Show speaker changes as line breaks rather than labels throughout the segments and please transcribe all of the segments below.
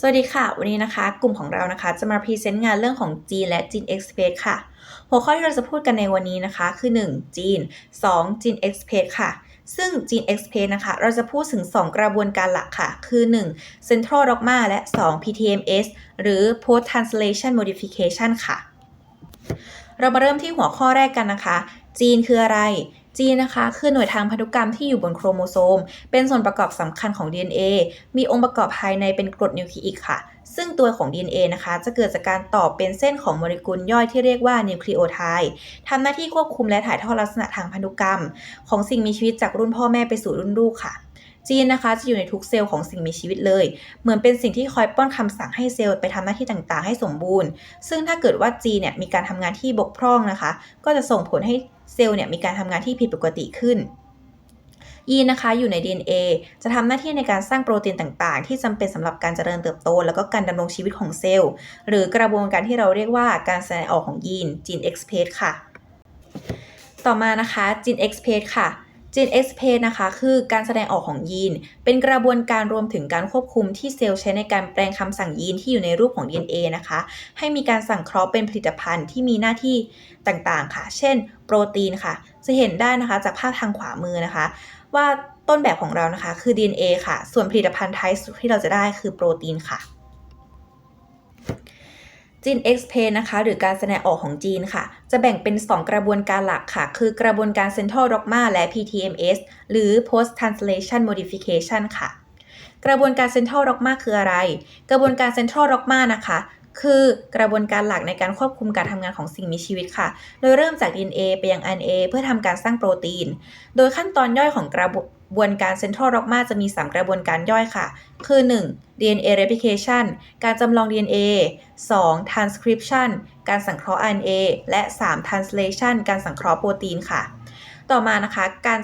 สวัสดีค่ะ วันนี้นะคะกลุ่มของเรานะคะจะมาพรีเซนต์งานเรื่องของจีนและจีน Express ค่ะ หัวข้อที่เราจะพูดกันในวันนี้นะคะ คือ 1. จีน 2. จีน Express ค่ะ ซึ่งจีน Express นะคะ เราจะพูดถึง 2 กระบวนการหลักค่ะ คือ 1. Central Dogma และ 2. PTMS หรือ Post Translation Modification ค่ะ เรามาเริ่มที่หัวข้อแรกกันนะคะ จีนคืออะไร จีนนะคะ คือหน่วยทางพันธุกรรมที่อยู่บนโครโมโซม เป็นส่วนประกอบสำคัญของ DNA มีองค์ประกอบภายในเป็นกรดนิวคลีอิกค่ะ ซึ่งตัวของ DNA นะคะ จะเกิดจากการต่อเป็นเส้นของโมเลกุลย่อยที่เรียกว่านิวคลีโอไทด์ทำหน้าที่ควบคุมและถ่ายทอดลักษณะทางพันธุกรรม ของสิ่งมีชีวิตจากรุ่นพ่อแม่ไปสู่รุ่นลูกค่ะจีนนะคะจะอยู่ในทุกเซลล์ของสิ่งมีชีวิตเลย เหมือนเป็นสิ่งที่คอยป้อนคำสั่งให้เซลล์ไปทำหน้าที่ต่างๆ ให้สมบูรณ์ ซึ่งถ้าเกิดว่าจีนเนี่ยมีการทำงานที่บกพร่องนะคะ ก็จะส่งผลให้ เซลล์เนี่ยมีการทำงานที่ผิดปกติขึ้นยีนนะคะอยู่ใน DNA จะทำหน้าที่ในการสร้างโปรตีนต่างๆ ที่จำเป็นสำหรับการเจริญเติบโต แล้วก็การดำรงชีวิตของเซลล์ หรือกระบวนการที่เราเรียกว่าการแสดงออกของยีนจีน express ค่ะ ต่อมานะคะจีน express ค่ะ จีน express นะคะคือการแสดงออกของยีน เป็นกระบวนการรวมถึงการควบคุมที่เซลล์ใช้ในการแปลงคำสั่งยีนที่อยู่ในรูปของ DNA นะคะ ให้มีการสั่งเคราะห์เป็นผลิตภัณฑ์ที่มีหน้าที่ต่างๆค่ะ เช่น โปรตีนค่ะ จะเห็นได้นะคะจากภาพทางขวามือนะคะ ว่าต้นแบบของเรานะคะคือ DNA ค่ะ ส่วนผลิตภัณฑ์ท้ายสุดที่เราจะได้คือโปรตีนค่ะ จีน express นะคะ หรือการแสดงออกของจีนค่ะ จะแบ่งเป็น 2 กระบวนการหลักค่ะ คือกระบวนการ central dogma และ PTMS หรือ post translation modification ค่ะ กระบวนการ central dogma คืออะไร กระบวนการ central dogma นะคะ คือกระบวนการหลักในการควบคุมการทำงานของสิ่งมีชีวิตค่ะ โดยเริ่มจาก DNA ไปยัง RNA เพื่อทำการสร้างโปรตีน โดยขั้นตอนย่อยของกระบวน การ central dogma จะมี 3 กระบวนการย่อยค่ะ คือ 1. DNA replication การจำลอง DNA 2. transcription การสังเคราะห์ RNA และ 3. translation การสังเคราะห์โปรตีนค่ะ ต่อมานะคะการ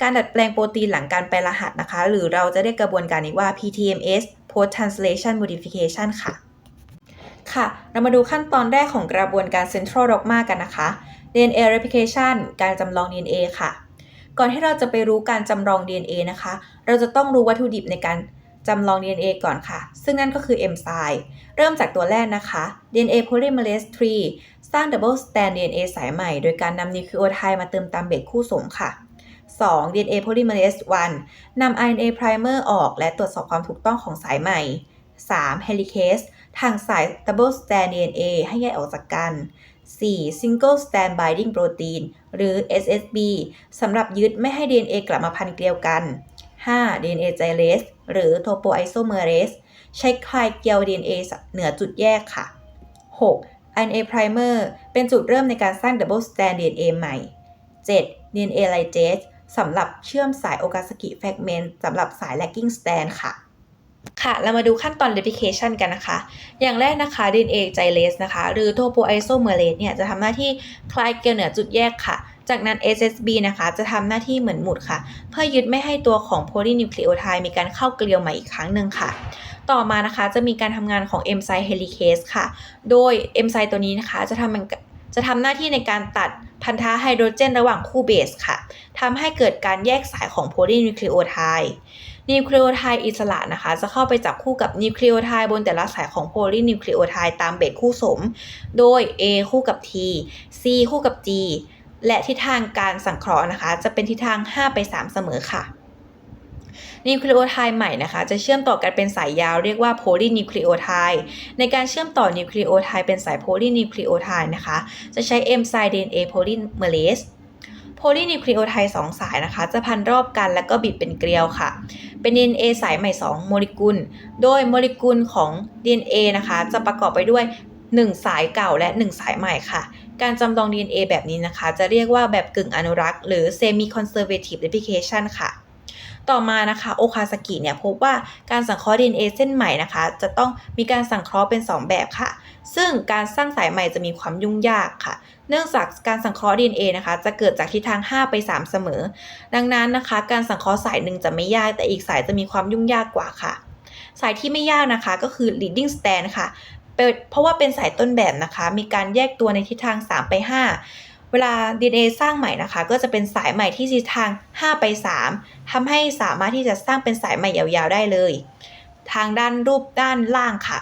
การดัดแปลงโปรตีนหลังการแปลรหัสนะคะ หรือเราจะเรียกกระบวนการนี้ว่า PTMS post translation modification ค่ะ ค่ะ เรามาดูขั้นตอนแรกของกระบวนการ central dogma กันนะคะ DNA replication การจำลอง DNA ค่ะ ก่อนที่เราจะไปรู้การจำลอง DNA นะคะ เราจะต้องรู้วัตถุดิบในการจำลอง DNA ก่อนค่ะ ซึ่งนั่นก็คือเอนไซม์เริ่มจากตัวแรกนะคะ DNA polymerase 3 สร้าง double strand DNA สายใหม่ โดยการนำนิวคลีโอไทด์มาเติมตามเบสคู่สมค่ะ 2. DNA polymerase 1 นำ RNA primer ออก และตรวจสอบความถูกต้องของสายใหม่ 3. helicase ทางสาย double strand DNA ให้แยกออกจากกัน 4. single strand binding protein หรือ SSB สำหรับยึดไม่ให้ DNA กลับมาพันเกลียวกัน 5. DNA gyrase หรือ topoisomerase ใช้คลายเกลียว DNA เหนือจุดแยกค่ะ 6. RNA primer เป็นจุดเริ่มในการสร้าง double strand DNA ใหม่ 7. DNA ligase สำหรับเชื่อมสายโอกาสกิ fragment สำหรับสาย lagging strand ค่ะ ค่ะ เรามาดูขั้นตอน replication กันนะคะ อย่างแรกนะคะ DNA gyrase นะคะ หรือ topoisomerase เนี่ย จะทำหน้าที่คลายเกลียวเหนือจุดแยกค่ะ จากนั้น SSB นะคะ จะทำหน้าที่เหมือนหมุดค่ะ เพื่อยึดไม่ให้ตัวของ polynucleotide มีการเข้าเกลียวใหม่อีกครั้งหนึ่งค่ะ ต่อมานะคะจะมีการทำงานของ enzyme helicase ค่ะ โดย enzyme ตัวนี้นะคะจะทำจะทำหน้าที่ในการตัดพันธะไฮโดรเจนระหว่างคู่เบสค่ะทำให้เกิดการแยกสายของโพลีนิวคลีโอไทด์ นิวคลีโอไทด์อิสระนะคะ จะเข้าไปจับคู่กับนิวคลีโอไทด์บนแต่ละสายของโพลีนิวคลีโอไทด์ตามเบสคู่สม โดย A คู่กับ T C คู่กับ G และทิศทางการสังเคราะห์นะคะ จะเป็นทิศทาง 5 ไป 3 เสมอค่ะนิวคลีโอไทด์ใหม่นะคะ จะเชื่อมต่อกันเป็นสายยาวเรียกว่าโพลีนิวคลีโอไทด์ในการเชื่อมต่อนิวคลีโอไทด์เป็นสายโพลีนิวคลีโอไทด์นะคะ จะใช้เอนไซม์ DNA polymerase โพลี นิวคลีโอไทด์2สายนะคะ จะพันรอบกันแล้วก็บิดเป็นเกลียวค่ะ เป็น DNA สายใหม่ 2 โมเลกุล โดยโมเลกุลของ DNA นะคะ จะประกอบไปด้วย 1 สายเก่าและ 1 สายใหม่ค่ะ การจำลอง DNA แบบนี้นะคะ จะเรียกว่าแบบกึ่งอนุรักษ์ หรือ semi conservative replication ค่ะ ต่อมานะคะโอคาสกิเนี่ยพบว่าการสังเคราะห์ DNA เส้นใหม่นะคะ จะต้องมีการสังเคราะห์เป็น 2 แบบค่ะ ซึ่งการสร้างสายใหม่จะมีความยุ่งยากค่ะ เนื่องจากการสังเคราะห์ DNA นะคะ จะเกิดจากทิศทาง 5 ไป 3 เสมอ ดังนั้นนะคะ การสังเคราะห์สายหนึ่งจะไม่ยากแต่อีกสายจะมีความยุ่งยากกว่าค่ะ สายที่ไม่ยากนะคะก็คือ leading strand ค่ะเพราะว่าเป็นสายต้นแบบนะคะ มีการแยกตัวในทิศทาง 3 ไป 5 เวลา DNA สร้างใหม่นะคะ ก็จะเป็นสายใหม่ที่ทิศทาง 5 ไป 3ทำให้สามารถที่จะสร้างเป็นสายใหม่ยาวๆได้เลย ทางด้านรูปด้านล่างค่ะ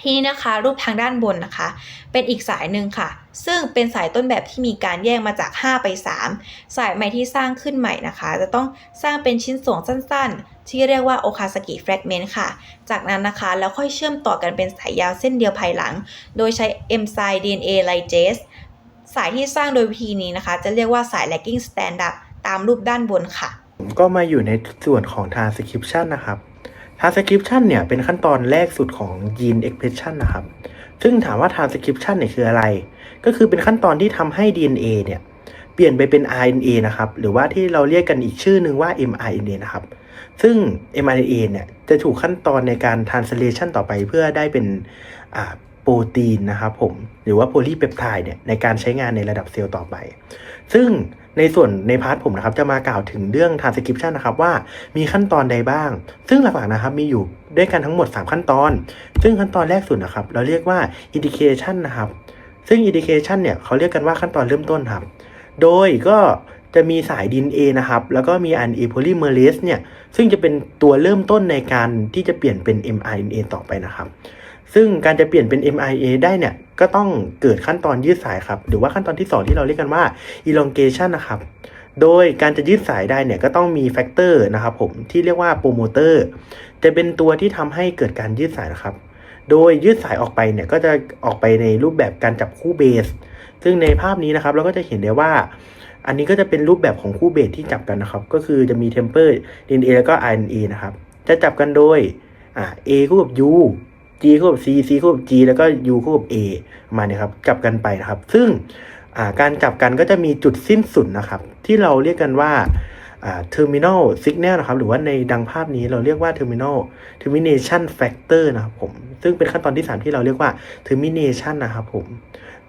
ทีนี้นะคะรูปทางด้านบนนะคะ เป็นอีกสายหนึ่งค่ะ ซึ่งเป็นสายต้นแบบที่มีการแยกมาจาก 5 ไป 3 สายใหม่ที่สร้างขึ้นใหม่นะคะ จะต้องสร้างเป็นชิ้นส่วนสั้นๆ ที่เรียกว่าโอคาสกิแฟกเมนต์ค่ะ จากนั้นนะคะแล้วค่อยเชื่อมต่อกันเป็นสายยาวเส้นเดียวภายหลัง โดยใช้ enzyme DNA ligase สายที่สร้างโดยวิธีนี้นะคะ จะเรียกว่าสาย lagging standard ตามรูปด้านบนค่ะ
ก็มาอยู่ในส่วนของ transcription นะครับ transcription เนี่ยเป็นขั้นตอนแรกสุดของ gene expression นะครับ ซึ่งถามว่า transcription เนี่ยคืออะไร ก็คือเป็นขั้นตอนที่ทำให้ DNA เนี่ยเปลี่ยนไปเป็น RNA นะครับ หรือว่าที่เราเรียกกันอีกชื่อหนึ่งว่า mRNA นะครับ ซึ่ง mRNA เนี่ยจะถูกขั้นตอนในการ translation ต่อไปเพื่อได้เป็นอ่า โปรตีนนะครับผมหรือว่าโพลีเปปไทด์เนี่ยในการใช้งานในระดับเซลล์ต่อไป ซึ่งในส่วนในพาร์ทผมนะครับจะมากล่าวถึงเรื่อง transcription นะครับว่ามีขั้นตอนใดบ้าง ซึ่งหลักๆนะครับมีอยู่ด้วยกันทั้งหมด 3 ขั้นตอน ซึ่งขั้นตอนแรกสุดนะครับ เราเรียกว่า indication นะครับ ซึ่ง indication เนี่ยเขาเรียกกันว่าขั้นตอนเริ่มต้นครับ โดยก็จะมีสาย DNA นะครับ แล้วก็มี RNA polymerase เนี่ยซึ่งจะเป็นตัวเริ่มต้นในการที่จะเปลี่ยนเป็น mRNA ต่อไปนะครับ ซึ่งการจะเปลี่ยนเป็น mra ได้เนี่ย ก็ต้องเกิดขั้นตอนยืดสายครับ หรือว่าขั้นตอนที่ 2 ที่เราเรียกกันว่า elongation นะครับ โดยการจะยืดสายได้เนี่ย ก็ต้องมีแฟกเตอร์นะครับผมที่เรียกว่าโปรโมเตอร์จะเป็นตัวที่ทำให้เกิดการยืดสายนะครับ โดยยืดสายออกไปเนี่ย ก็จะออกไปในรูปแบบการจับคู่เบส ซึ่งในภาพนี้นะครับ เราก็จะเห็นได้ว่า อันนี้ก็จะเป็นรูปแบบของคู่เบสที่จับกันนะครับ ก็คือจะมีเทมเปอร์ DNA แล้วก็ RNA นะครับ จะจับกันโดยอ่า A คู่กับ U G คู่กับ C C คู่กับ G แล้วก็ U คู่กับ A ประมาณนี้ครับจับกันไปนะครับ ซึ่งาการจับกันก็จะมีจุดสิ้นสุดนะครับ ที่เราเรียกกันว่าอ่า terminal signal นะครับ หรือว่าในดังภาพนี้เราเรียกว่า terminal termination factor นะครับผม ซึ่งเป็นขั้นตอนที่ 3 ที่เราเรียกว่า termination นะครับผม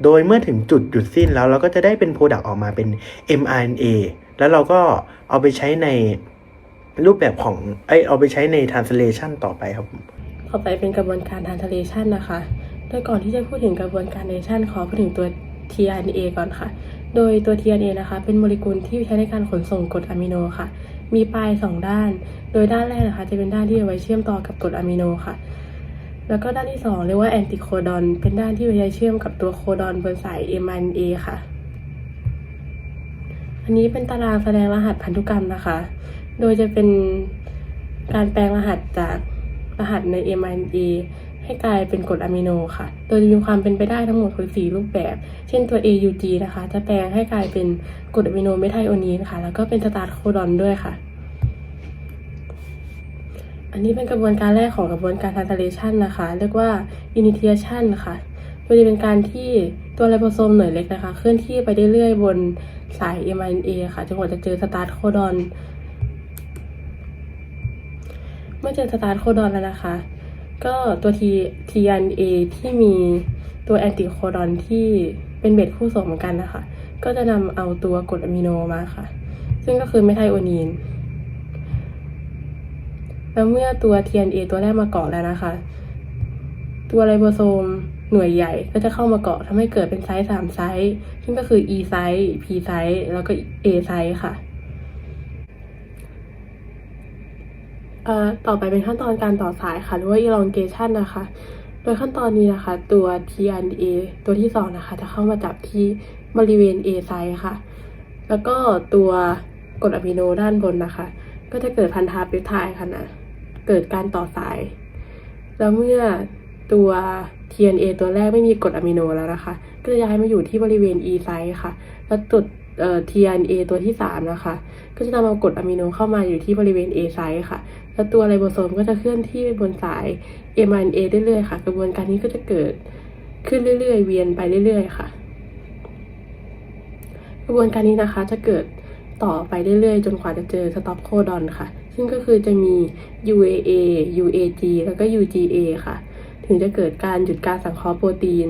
โดยเมื่อถึงจุดหยุดสิ้นแล้วเราก็จะได้เป็น product ออกมาเป็น mRNA แล้วเราก็เอาไปใช้ในรูปแบบของ เอ้ยเอาไปใช้ใน translation ต่อไปครับผม
ต่อไปเป็นกระบวนการ translation นะคะ โดยก่อนที่จะพูดถึงกระบวนการ translation ขอพูดถึงตัว tRNA ก่อนค่ะ โดยตัว tRNA นะคะ เป็นโมเลกุลที่ใช้ในการขนส่งกรดอะมิโนค่ะ มีปลาย2ด้าน โดยด้านแรกนะคะ จะเป็นด้านที่เอาไว้เชื่อมต่อกับกรดอะมิโนค่ะ แล้วก็ด้านที่ 2 เรียกว่าแอนติโคดอน เป็นด้านที่ไว้เชื่อมกับตัวโคดอนบนสาย mRNA ค่ะ อันนี้เป็นตารางแสดงรหัสพันธุกรรมนะคะ โดยจะเป็นการแปลงรหัสจาก รหัสใน mRNA ให้กลายเป็นกรดอะมิโนค่ะ โดยจะมีความเป็นไปได้ทั้งหมดคือสี่รูปแบบ เช่นตัว AUG นะคะ จะแปลงให้กลายเป็นกรดอะมิโนเมทไทโอนีนค่ะ แล้วก็เป็นสตาร์โคดอนด้วยค่ะ อันนี้เป็นกระบวนการแรกของกระบวนการ translation นะคะ เรียกว่า initiation ค่ะ โดยจะเป็นการที่ตัวไลโบโซมหน่วยเล็กนะคะ เคลื่อนที่ไปเรื่อยๆบนสาย mRNA ค่ะ จนกว่าจะเจอสตาร์โคดอน เมื่อเจอสตาร์โคดอนแล้วนะคะ ก็ตัว T tRNA ที่มีตัวแอนติโคดอนที่เป็นเบ็ดคู่ส่งเหมือนกันนะคะ ก็จะนำเอาตัวกรดอะมิโนมาค่ะ ซึ่งก็คือเมทไทโอนีน แล้วเมื่อตัว TNA ตัวแรกมาเกาะแล้วนะคะ ตัวไลโบโซมหน่วยใหญ่ก็จะเข้ามาเกาะทำให้เกิดเป็นไซส์สามไซส์ ซึ่งก็คือ E ไซส์ P ไซส์ แล้วก็ A ไซส์ค่ะ เอ่อ ต่อไปเป็นขั้นตอนการต่อสายค่ะหรือว่า elongation นะคะ โดยขั้นตอนนี้นะคะ ตัว tRNA ตัวที่สองนะคะ จะเข้ามาจับที่บริเวณ A ไซค่ะ แล้วก็ตัวกรดอะมิโนด้านบนนะคะ ก็จะเกิดพันธะเปปไทด์ค่ะนะเกิดการต่อสาย แล้วเมื่อตัว tRNA ตัวแรกไม่มีกรดอะมิโนแล้วนะคะ ก็จะย้ายมาอยู่ที่บริเวณ E ไซต์ค่ะ แล้วจุดเอ่อ tRNA ตัวที่สามนะคะ ก็จะนำเอากรดอะมิโนเข้ามาอยู่ที่บริเวณ A ไซต์ค่ะ แล้วตัวไลโบโซมก็จะเคลื่อนที่ไปบนสาย mRNA เรื่อยๆค่ะ กระบวนการนี้ก็จะเกิดขึ้นเรื่อยๆ เวียนไปเรื่อยๆ ค่ะ กระบวนการนี้นะคะจะเกิดต่อไปเรื่อยๆ จนกว่าจะเจอสต็อปโคดอนค่ะ ซึ่งก็คือจะมี UAA UAG แล้วก็ UGA ค่ะ ถึงจะเกิดการหยุดการสังเคราะห์โปรตีน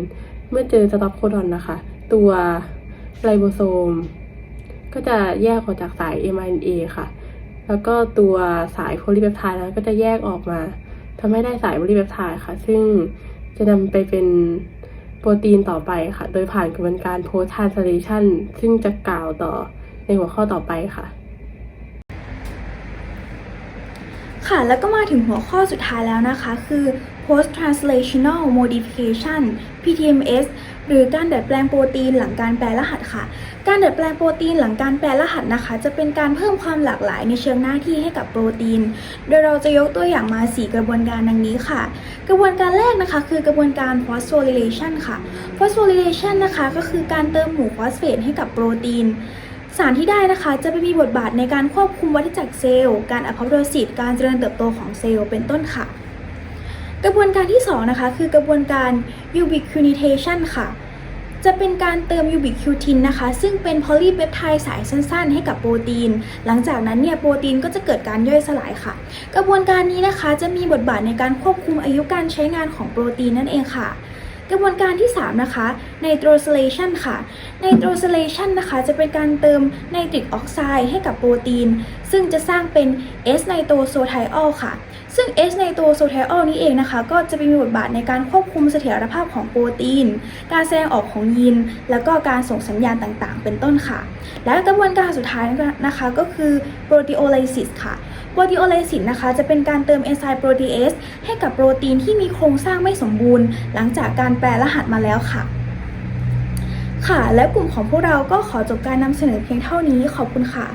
เมื่อเจอสต็อปโคดอนนะคะ ตัวไลโบโซมก็จะแยกออกจากสาย mRNA ค่ะ แล้วก็ตัวสายโพลีเปปไทด์แล้วก็จะแยกออกมาทำให้ได้สายโพลีเปปไทด์ค่ะ ซึ่งจะนำไปเป็นโปรตีนต่อไปค่ะ โดยผ่านกระบวนการโพสทานสเลชันซึ่งจะกล่าวต่อในหัวข้อต่อไป
ค่ะ
ค่ะแล้วก็มาถึงหัวข้อสุดท้ายแล้วนะคะ คือ post translational modification PTMS หรือการดัดแปลงโปรตีนหลังการแปลรหัสค่ะ การดัดแปลงโปรตีนหลังการแปลรหัสนะคะ จะเป็นการเพิ่มความหลากหลายในเชิงหน้าที่ให้กับโปรตีน โดยเราจะยกตัวอย่างมา 4 กระบวนการดังนี้ค่ะ กระบวนการแรกนะคะ คือกระบวนการ phosphorylation ค่ะ phosphorylation นะคะก็คือการเติมหมู่ฟอสเฟตให้กับโปรตีนสารที่ได้นะคะจะไปมีบทบาทในการควบคุมวัฏจักรเซลล์ การอะพอปโดซิสการเจริญเติบโตของเซลล์เป็นต้นค่ะ กระบวนการที่ 2 นะคะ คือกระบวนการ ubiquitination ค่ะ จะเป็นการเติม ubiquitin นะคะ ซึ่งเป็นโพลีเปปไทด์สายสั้น ๆ ให้กับโปรตีน หลังจากนั้นเนี่ยโปรตีนก็จะเกิดการย่อยสลายค่ะ กระบวนการนี้นะคะจะมีบทบาทในการควบคุมอายุการใช้งานของโปรตีนนั่นเองค่ะกระบวนการที่ 3 นะคะ nitrosylation ค่ะ nitrosylation นะคะ จะเป็นการเติมไนตริกออกไซด์ให้กับโปรตีน ซึ่งจะสร้างเป็น S nitrosotiol ค่ะ ซึ่ง S nitrosotiol นี้เองนะคะ ก็จะมีบทบาทในการควบคุมเสถียรภาพของโปรตีน การแสดงออกของยีน แล้วก็การส่งสัญญาณต่างๆ เป็นต้นค่ะ และกระบวนการสุดท้ายนะคะก็คือ proteolysis ค่ะ proteolysis นะคะจะเป็นการเติมเอนไซม์โปรตีเอสให้กับโปรตีนที่มีโครงสร้างไม่สมบูรณ์ หลังจากการแปลรหัสมาแล้วค่ะค่ะ และกลุ่มของพวกเราก็ขอจบการนำเสนอเพียงเท่านี้ ขอบคุณค่ะ